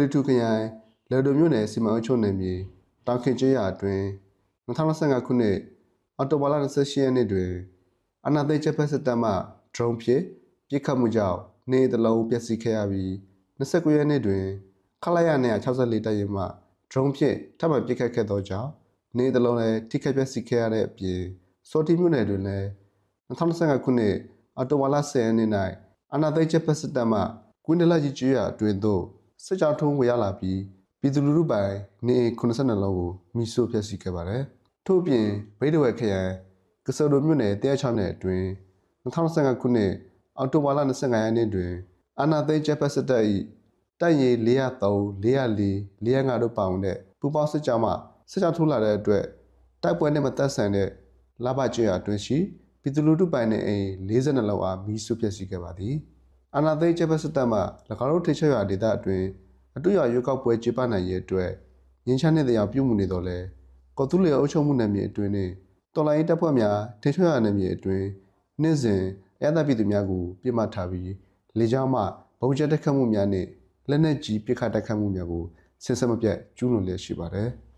လီတူခရိုင်လေဒိုမြို့နယ်စီမံအုပ်ချုပ်နယ်မြေတောင်ခင်ကျေးရွာအတွင်း2025ခုနှစ်အောက်တိုဘာလ28ရက်နေ့တွင်အနာသိချက်ဖက်စစ်တပ်မှ drone ဖြင့်ပစ်ခတ်မှုကြောင့်နေအိမ်တစ်လုံးပျက်စီးခဲ့ရပြီး29ရက်နေ့တွင်ခလာရ964တပ်ရင်းမှ drone ဖြင့်ထပ်မံပစ်ခတ်ခဲ့သောကြောင့်နေအိမ်တစ်လုံးလည်းထိခိုက်ပျက်စီးခဲ့ရတဲ့အပြင်စောတိမြို့နယ်တွင်လည်း2025ခုနှစ်အောက်တိုဘာလ10ရက်နေ့၌အနာသိချက်ဖက်စစ်တပ်မှကွင်းတလကြီးကျွေးရအတွင်သို့ စစ်ကြောင်းထုံးဝင်ရောက်လာပြီးပြည်သူလူထုပိုင်နေအိမ်82လုံးကိုမိရှို့ဖျက်ဆီးခဲ့ပါတယ်။ထို့အပြင်ဗိဒဝဲခရိုင်ကစရိုမြို့နယ်106နယ်အတွင်း2025ခုနှစ်အောက်တိုဘာလ25ရက်နေ့တွင်အာနာသိချက်ဖက်စစ်တပ်၏တိုက်ရည်403 404 405တို့ပါဝင်တဲ့ပူပေါင်းစစ်ကြောင်းမှစစ်ကြောင်းထိုးလာတဲ့အတွက်တိုက်ပွဲနဲ့မသက်ဆိုင်တဲ့လဘကျွေရအတွင်းရှိပြည်သူလူထုပိုင်တဲ့အိမ်42လုံးအားမိစုဖျက်ဆီးခဲ့ပါသည် အာနာသိချက်ဖက်စစ်တပ်မှ၎င်းတို့ထိချွေရဒေသအတွင်းအတူရရွေးကောက်ပွဲကျင်းပနိုင်ရေးအတွက်ငင်းချတဲ့တရားပြုမှုနေတော့လဲကော်တူလီအုပ်ချုပ်မှုနယ်မြေအတွင်းနှင့်တော်လိုင်းတပ်ဖွဲ့များထိချွေရနယ်မြေအတွင်းနေ့စဉ်အရသာပြည်သူများကိုပြစ်မှတ်ထားပြီးလေကြောင်းမှဗုံးကျဲတက်ခတ်မှုများနှင့်လက်နက်ကြီးပစ်ခတ်တက်ခတ်မှုများကိုဆင်ဆက်မပြတ်ကျူးလွန်လျက်ရှိပါတယ်။